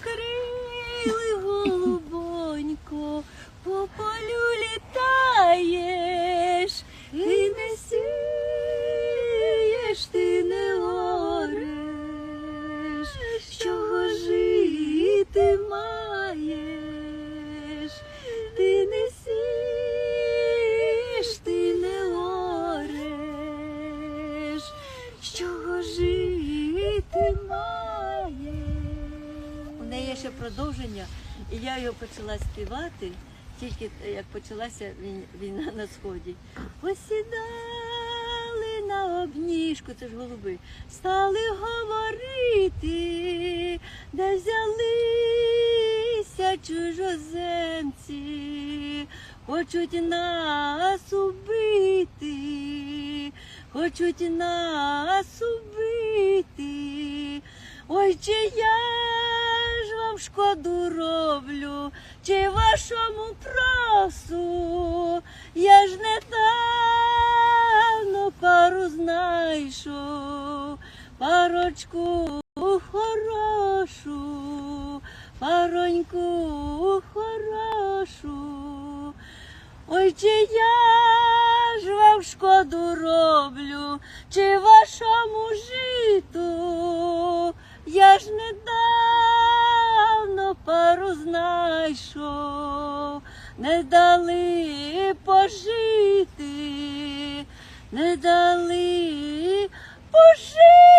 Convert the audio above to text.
крили голубонько, по полю літаєш, ти не сієш, ти не ореш, чого жити маєш, ти не сієш, ти не ореш, чого жити маєш. Ще продовження, і я його почала співати, тільки як почалася війна на сході. Посідали на обніжку, це ж голуби, стали говорити, де взялися чужоземці, хочуть нас убити, хочуть нас убити. Ой, чи я шкоду роблю, чи вашому просу, я ж недавно пару знайшов, парочку хорошу, пароньку хорошу. Ой, чи я ж вам шкоду роблю, чи вашому житу, я ж недавно пару знайшов, не дали пожити, не дали пожити.